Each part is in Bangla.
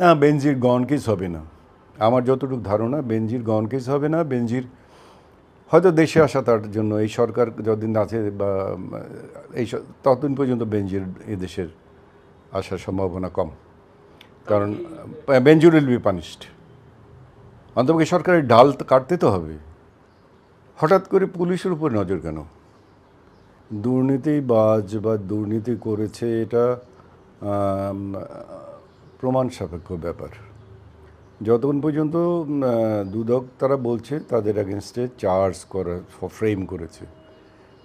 না, বেনজির গন কেস হবে না। আমার যতটুকু ধারণা, বেনজির গন কেস হবে না, বেনজির হয়তো দেশে আসা তার জন্য, এই সরকার যতদিন আছে বা, এই ততদিন পর্যন্ত বেনজির এই দেশের আসার সম্ভাবনা কম। কারণ বেনজির উইল বি পানিশড। অন্তপক্ষে সরকারের ডাল কাটতে তো হবে। হঠাৎ করে পুলিশের উপর নজর কেন? দুর্নীতিবাজ বা দুর্নীতি করেছে এটা প্রমাণ সাপেক্ষ ব্যাপার। যতক্ষণ পর্যন্ত দুদক তারা বলছে, তাদের অ্যাগেনস্টে চার্জ করা ফ্রেম করেছে।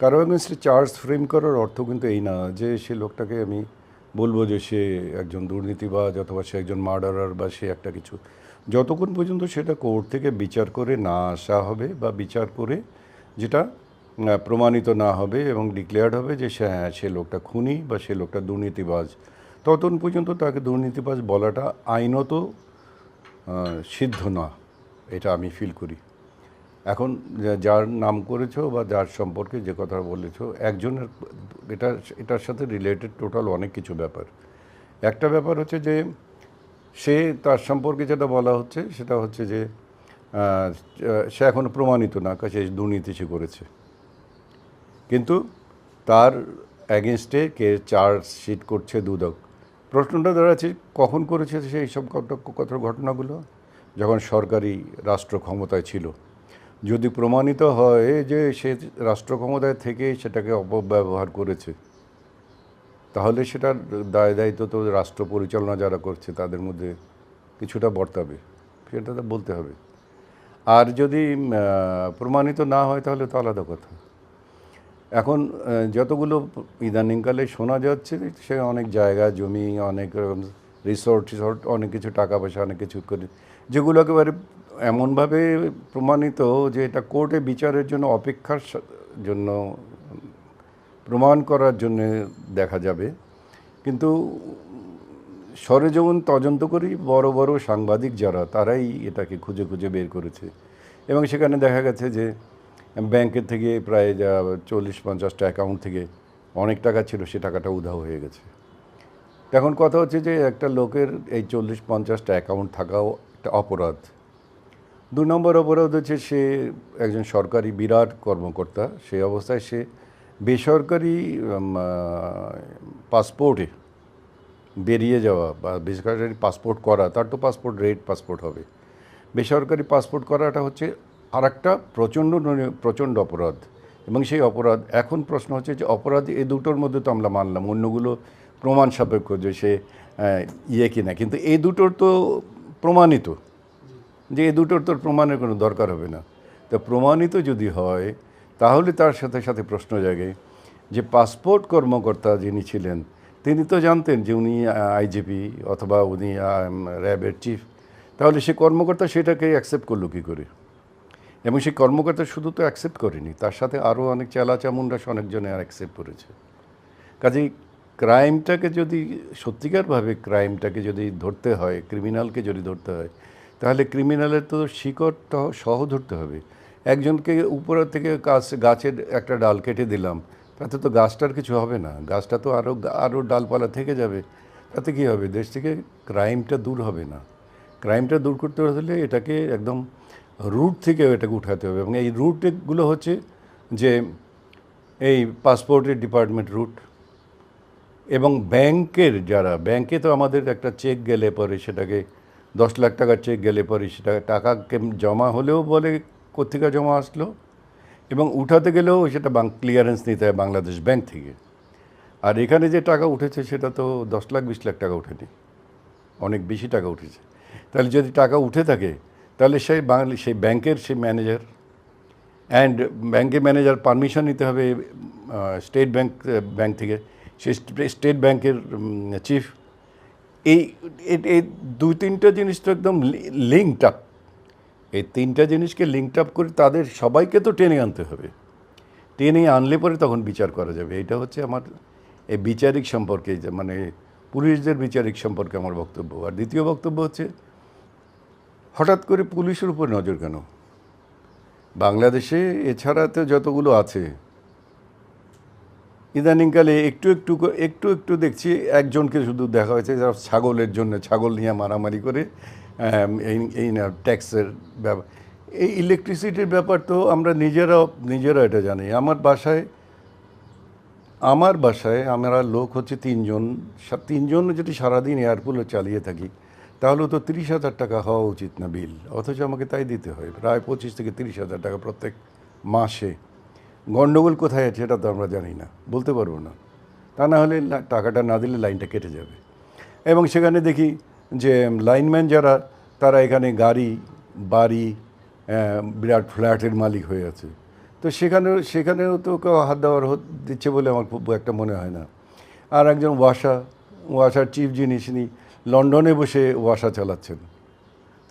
কারও অ্যাগেনস্টে চার্জ ফ্রেম করার অর্থ কিন্তু এই না যে সে লোকটাকে আমি বলব যে সে একজন দুর্নীতিবাজ অথবা সে একজন মার্ডারার বা সে একটা কিছু। যতক্ষণ পর্যন্ত সেটা কোর্ট থেকে বিচার করে না আসা হবে বা বিচার করে যেটা প্রমাণিত না হবে এবং ডিক্লেয়ার্ড হবে যে সে হ্যাঁ সে লোকটা খুনি বা সে লোকটা দুর্নীতিবাজ। ততক্ষণ পর্যন্ত তাকে দুর্নীতিবাজ বলাটা আইনত সিদ্ধ না, এটা আমি ফিল করি। এখন যার নাম করেছ বা যার সম্পর্কে যে কথা বলেছ, একজনের, এটা, এটার সাথে রিলেটেড টোটাল অনেক কিছু ব্যাপার। একটা ব্যাপার হচ্ছে যে, সে তার সম্পর্কে যেটা বলা হচ্ছে, সেটা হচ্ছে যে সে এখনও প্রমাণিত না কাছে দুর্নীতি সে করেছে। কিন্তু তার অ্যাগেনস্টে কে চার্জশিট করছে দুদক। প্রশ্নটা দাঁড়াচ্ছে, কখন করেছে সেই সব কত- ঘটনাগুলো? যখন সরকারি রাষ্ট্র ক্ষমতায় ছিল। যদি প্রমাণিত হয় যে সে রাষ্ট্র ক্ষমতায় থেকে সেটাকে অপব্যবহার করেছে, তাহলে সেটার দায় দায়িত্ব তো রাষ্ট্র পরিচালনা যারা করছে তাদের মধ্যে কিছুটা বর্তাবে। সেটা তো বলতে হবে। আর যদি প্রমাণিত না হয় তাহলে তো আলাদা কথা। এখন যতগুলো ইদানিংকালে শোনা যাচ্ছে, সে অনেক জায়গা, জমি, অনেক রিসোর্ট টিসোর্ট অনেক কিছু টাকা পয়সা, অনেক কিছু করে, যেগুলো একেবারে এমনভাবে প্রমাণিত যে এটা কোর্টে বিচারের জন্য, অপেক্ষার জন্য, প্রমাণ করার জন্য দেখা যাবে। কিন্তু সরেজমিন তদন্ত করি, বড় বড় সাংবাদিক যারা, তারাই এটাকে খুঁজে খুঁজে বের করেছে। এবং সেখানে দেখা গেছে যে ব্যাংকের থেকে প্রায় যা চল্লিশ পঞ্চাশটা অ্যাকাউন্ট থেকে অনেক টাকা ছিল, সে টাকাটা উধাও হয়ে গেছে। এখন কথা হচ্ছে যে একটা লোকের এই চল্লিশ পঞ্চাশটা অ্যাকাউন্ট থাকাও একটা অপরাধ। দু নম্বর অপরাধ হচ্ছে সে একজন সরকারি বিরাট কর্মকর্তা সেই অবস্থায় সে বেসরকারি পাসপোর্টে বেরিয়ে যাওয়া বা বেসরকারি পাসপোর্ট করা, তার তো পাসপোর্ট রেড পাসপোর্ট হবে। বেসরকারি পাসপোর্ট করাটা হচ্ছে আর একটা প্রচণ্ড প্রচণ্ড অপরাধ। এবং সেই অপরাধ, এখন প্রশ্ন হচ্ছে যে অপরাধ এই দুটোর মধ্যে তো আমরা মানলাম, অন্যগুলো প্রমাণ সাপেক্ষ যে সে ইয়ে কিনা। কিন্তু এই দুটোর তো প্রমাণিত। যে এই দুটোর তোর প্রমাণের কোনো দরকার হবে না। তো প্রমাণিত যদি হয়, তাহলে তার সাথে সাথে প্রশ্ন জাগে যে পাসপোর্ট কর্মকর্তা যিনি ছিলেন, তিনি তো জানতেন যে উনি আইজিপি অথবা উনি র্যাবের চিফ। তাহলে সে কর্মকর্তা সেটাকে অ্যাকসেপ্ট করল কী করে? এবং সেই কর্মকর্তা শুধু তো অ্যাকসেপ্ট করেনি, তার সাথে আরও অনেক চেলা চামুন্ডাস অনেকজনে অ্যাকসেপ্ট করেছে। কাজেই ক্রাইমটাকে যদি সত্যিকারভাবে ক্রাইমটাকে যদি ধরতে হয় ক্রিমিনালকে যদি ধরতে হয়, তাহলে ক্রিমিনালের তো শিকড়টা সহ ধরতে হবে। একজনকে উপরের থেকে গাছ, গাছের একটা ডাল কেটে দিলাম, তাতে তো গাছটার কিছু হবে না। গাছটা তো আরও আরও ডালপালা থেকে যাবে, তাতে কী হবে? দেশ থেকে ক্রাইমটা দূর হবে না। ক্রাইমটা দূর করতে হলে এটাকে একদম রুট থেকে এটাকে উঠাতে হবে এবং এই রুটগুলো হচ্ছে যে এই পাসপোর্টের ডিপার্টমেন্ট রুট এবং ব্যাংকের যারা ব্যাংকে তো আমাদের একটা চেক গেলে পরে সেটাকে দশ লাখ টাকার চেক গেলে পরে সেটা টাকা জমা হলেও বলে কোথেকে জমা আসলো এবং উঠাতে গেলেও সেটা বাং ক্লিয়ারেন্স নিতে হয় বাংলাদেশ ব্যাংক থেকে। আর এখানে যে টাকা উঠেছে সেটা তো দশ লাখ, বিশ লাখ টাকা উঠেনি। অনেক বেশি টাকা উঠেছে। তাহলে যদি টাকা উঠে থাকে তাহলে সেই বাঙালি সেই ব্যাংকের সেই ম্যানেজার অ্যান্ড ব্যাংকের ম্যানেজার পারমিশন নিতে হবে স্টেট ব্যাংক ব্যাংক থেকে। সেই স্টেট ব্যাংকের চিফ এই এই দুই তিনটা জিনিস তো একদম লিঙ্কড আপ এই তিনটা জিনিসকে লিঙ্কড আপ করে তাদের সবাইকে তো টেনে আনতে হবে। টেনে আনলে পরে তখন বিচার করা যাবে। এটা হচ্ছে আমার এই বিচারিক সম্পর্কে মানে পুলিশদের বিচারিক সম্পর্কে আমার বক্তব্য। আর দ্বিতীয় বক্তব্য হচ্ছে হঠাৎ করে পুলিশের উপর নজর কেন? বাংলাদেশে এছাড়া তো যতগুলো আছে, ইদানিংকালে একটু একটু একটু একটু দেখছি একজনকে শুধু দেখা হয়েছে, যারা ছাগলের জন্য ছাগল নিয়ে মারামারি করে এই এই না, ট্যাক্সের ব্যাপার এই ইলেকট্রিসিটির ব্যাপার তো আমরা নিজেরা নিজেরা এটা জানি। আমার বাসায় আমার বাসায় আমরা লোক হচ্ছে তিনজন তিনজন যদি সারাদিন এয়ারপুলে চালিয়ে থাকি তাহলে তো তিরিশ হাজার টাকা হওয়া উচিত না বিল। অথচ আমাকে তাই দিতে হয়। প্রায় পঁচিশ থেকে তিরিশ হাজার টাকা প্রত্যেক মাসে। গণ্ডগোল কোথায় আছে সেটা তো আমরা জানি না। বলতে পারব না। তা না হলে টাকাটা না দিলে লাইনটা কেটে যাবে। এবং সেখানে দেখি যে লাইনম্যান যারা, তারা এখানে গাড়ি, বাড়ি বিরাট ফ্ল্যাটের মালিক হয়ে আছে। তো সেখানেও সেখানেও তো কেউ হাত দেওয়ার দিচ্ছে বলে আমার খুব একটা মনে হয় না। আর একজন ওয়াসা, ওয়াসার চিফ যিনি লন্ডনে বসে ওয়াসা চালাচ্ছেন।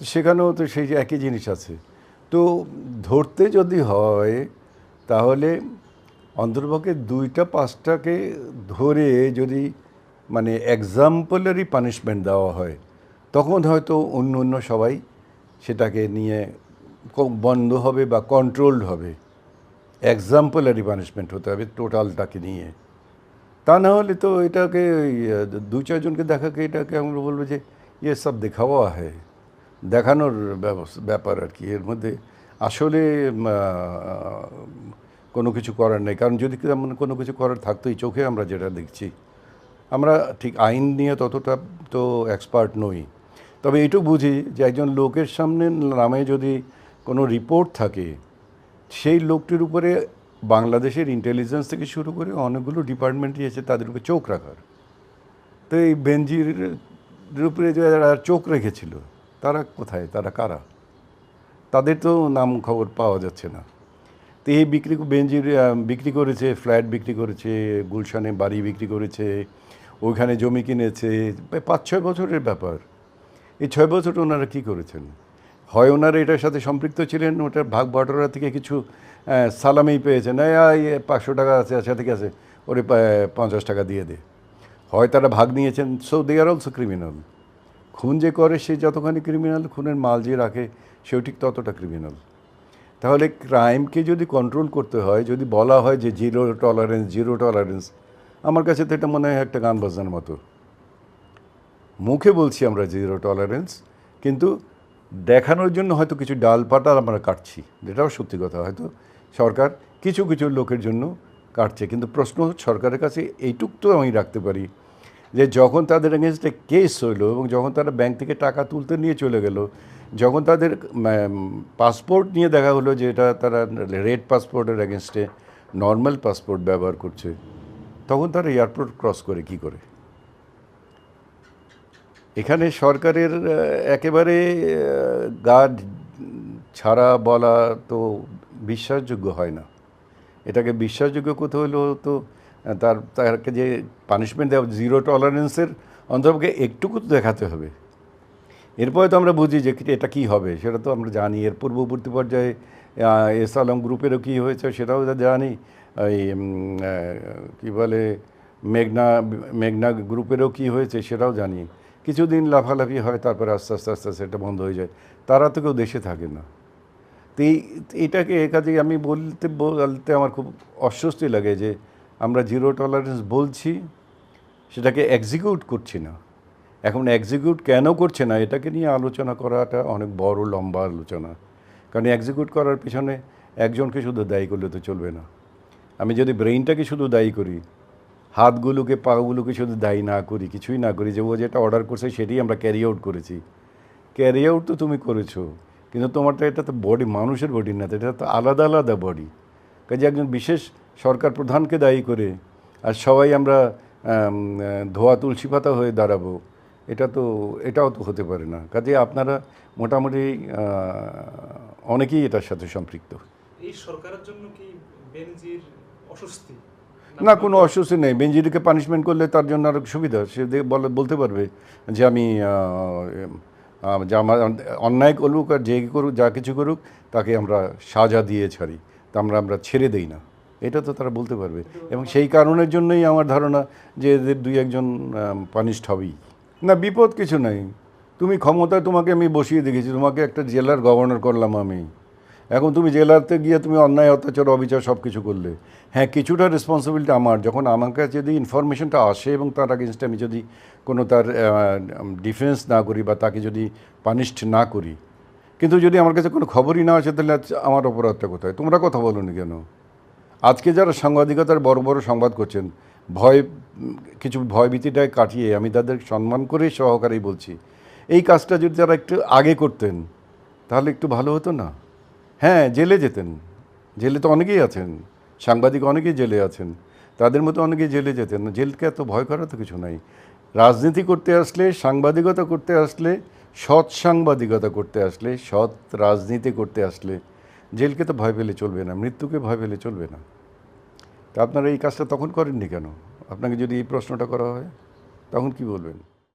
তো সেখানেও তো সেই যে একই জিনিস আছে। তো ধরতে যদি হয়, তাহলে অন্তর্পক্ষে দুইটা পাঁচটাকে ধরে যদি মানে এক্সাম্পলারি পানিশমেন্ট দেওয়া হয়, তখন হয়তো অন্য অন্য সবাই সেটাকে নিয়ে বন্ধ হবে বা কন্ট্রোলড হবে। এক্সাম্পলারি পানিশমেন্ট হতে হবে টোটালটাকে নিয়ে। তা না হলে তো এটাকে দু চারজনকে দেখাকে এটাকে আমরা বলব যে ইয়ে সব দেখাওয়া হয়। দেখানোর ব্যাপার আর কি। এর মধ্যে আসলে কোনো কিছু করার নেই। কারণ যদি তেমন কোনো কিছু করার থাকতোই চোখে আমরা যেটা দেখছি। আমরা ঠিক আইন নিয়ে ততটা তো এক্সপার্ট নই। তবে এইটুকু বুঝি যে, একজন লোকের সামনে নামে যদি কোনো রিপোর্ট থাকে, সেই লোকটির উপরে বাংলাদেশের ইন্টেলিজেন্স থেকে শুরু করে অনেকগুলো ডিপার্টমেন্টই আছে তাদের উপরে চোখ রাখার। তো এই বেনজির উপরে যারা চোখ রেখেছিল, তারা কোথায়? তারা কারা? তাদের তো নাম খবর পাওয়া যাচ্ছে না। তো এই বিক্রি বেঞ্জির বিক্রি করেছে, ফ্ল্যাট বিক্রি করেছে, গুলশানে বাড়ি বিক্রি করেছে, ওইখানে জমি কিনেছে পাঁচ ছয় বছরের ব্যাপার। এই ছয় বছর ওনারা কী করেছেন? হয় ওনারা এটার সাথে সম্পৃক্ত ছিলেন ওটার ভাগ বাটোয়ারা থেকে কিছু আহ, সালামি পেয়েছেন। এই পাঁচশো টাকা আছে আচ্ছা ঠিক আছে ওরে পঞ্চাশ টাকা দিয়ে দে। হয় তারা ভাগ নিয়েছেন। So they are also criminal খুন যে করে সে যতখানি ক্রিমিনাল খুনের মাল যে রাখে সেও ঠিক ততটা ক্রিমিনাল তাহলে ক্রাইমকে যদি কন্ট্রোল করতে হয় যদি বলা হয় যে জিরো টলারেন্স জিরো টলারেন্স আমার কাছে তো এটা মনে হয় একটা গান বাজনার মতো। মুখে বলছি আমরা জিরো টলারেন্স কিন্তু দেখানোর জন্য হয়তো কিছু ডালপাটা আমরা কাটছি, যেটাও সত্যি কথা। হয়তো সরকার কিছু কিছু লোকের জন্য কাটছে, কিন্তু প্রশ্ন সরকারের কাছে এইটুক তো আমি রাখতে পারি যে যখন তাদের এগেনস্টে কেস হইল এবং যখন তারা ব্যাংক থেকে টাকা তুলতে নিয়ে চলে গেল, যখন তাদের পাসপোর্ট নিয়ে দেখা হলো যে এটা তারা রেড পাসপোর্টের এগেনস্টে নর্মাল পাসপোর্ট ব্যবহার করছে, তখন তারা এয়ারপোর্ট ক্রস করে কি করে? এখানে সরকারের একেবারে গার্ড ছাড়া বলা তো বিশ্বাসযোগ্য হয় না। এটাকে বিশ্বাসযোগ্য করতে হলেও তো তার, তাকে যে পানিশমেন্ট দেওয়া জিরো টলারেন্সের অন্তর্পক্ষে একটুকু তো দেখাতে হবে। এরপরে তো আমরা বুঝি যে এটা কি হবে, সেটা তো আমরা জানি। এর পূর্ববর্তী পর্যায়ে এস আলম গ্রুপেরও কী হয়েছে সেটাও জানি। ওই কী বলে, মেঘনা মেঘনা গ্রুপেরও কী হয়েছে সেটাও জানি। কিছুদিন লাফালাফি হয়, তারপরে আস্তে আস্তে আস্তে আস্তে এটা বন্ধ হয়ে যায়। তারা তো কেউ দেশে থাকে না। তো এই, এটাকে কাজে আমি বলতে বলতে আমার খুব অস্বস্তি লাগে যে আমরা জিরো টলারেন্স বলছি, সেটাকে এক্সিকিউট করছি না। এখন এক্সিকিউট কেন করছে না, এটাকে নিয়ে আলোচনা করাটা অনেক বড়, লম্বা আলোচনা। কারণ এক্সিকিউট করার পিছনে একজনকে শুধু দায়ী করলে তো চলবে না। আমি যদি ব্রেইনটাকে শুধু দায়ী করি হাতগুলোকে পাগুলোকে শুধু দায়ী না করি কিছুই না করি যে ও যেটা অর্ডার করছে সেটাই আমরা ক্যারি আউট করেছি। ক্যারি আউট তো তুমি করেছ কিন্তু তোমার তো এটা তো বডি মানুষের বডি না এটা তো আলাদা আলাদা বডি কাজে একজন বিশেষ সরকার প্রধানকে দায়ী করে আর সবাই আমরা আম, ধোয়া তুলসী পাতা হয়ে দাঁড়াবো এটা তো এটাও তো হতে পারে না। কাজে আপনারা মোটামুটি অনেকেই এটার সাথে সম্পৃক্ত। এই সরকারের জন্য কি বেনজির অস্বস্তি? না কোনো অস্বস্তি নেই। বেঞ্জিরিকে পানিশমেন্ট করলে তার জন্য আরও সুবিধা সে বলে, বলতে পারবে যে আমি যে আমার অন্যায় করুক আর যে করুক, যা কিছু করুক, তাকে আমরা সাজা দিয়ে ছাড়ি। তা আমরা আমরা ছেড়ে দেই না। এটা তো তারা বলতে পারবে। এবং সেই কারণের জন্যই আমার ধারণা যে এদের দুই একজন পানিশড হবেই। না, বিপদ কিছু নাই। তুমি ক্ষমতায় তোমাকে আমি বসিয়ে দেখেছি। তোমাকে একটা জেলার গভর্নর করলাম আমি। এখন তুমি জেলাতে গিয়ে তুমি অন্যায়, অত্যাচার, অবিচার সব কিছু করলে। হ্যাঁ কিছুটা রেসপন্সিবিলিটি আমার। যখন আমার কাছে যদি ইনফরমেশনটা আসে এবং তার আগেনস্টে আমি যদি কোনো তার ডিফেন্স না করি বা তাকে যদি পানিশড না করি, কিন্তু যদি আমার কাছে কোনো খবরই না আসে, তাহলে আমার অপরাধটা কোথায়? তোমরা কথা বলোনি কেন? আজকে যারা সাংবাদিকতার বড় বড় সংবাদ করছেন, ভয়, কিছু ভয়ভীতিটায় কাটিয়ে আমি তাদের সম্মান করে সহকারেই বলছি, এই কাজটা যদি তারা একটু আগে করতেন, তাহলে একটু ভালো হতো না? হ্যাঁ জেলে যেতেন। জেলে তো অনেকেই আছেন। সাংবাদিক অনেকেই জেলে আছেন। তাদের মতো অনেকেই জেলে যেতেন। জেলকে এত ভয় করার তো কিছু নাই। রাজনীতি করতে আসলে, সাংবাদিকতা করতে আসলে, সৎ সাংবাদিকতা করতে আসলে, সৎ রাজনীতি করতে আসলে, জেলকে তো ভয় পেলে চলবে না, মৃত্যুকে ভয় পেলে চলবে না। তা আপনারা এই কাজটা তখন করেননি কেন? আপনাকে যদি এই প্রশ্নটা করা হয়, তখন কি বলবেন?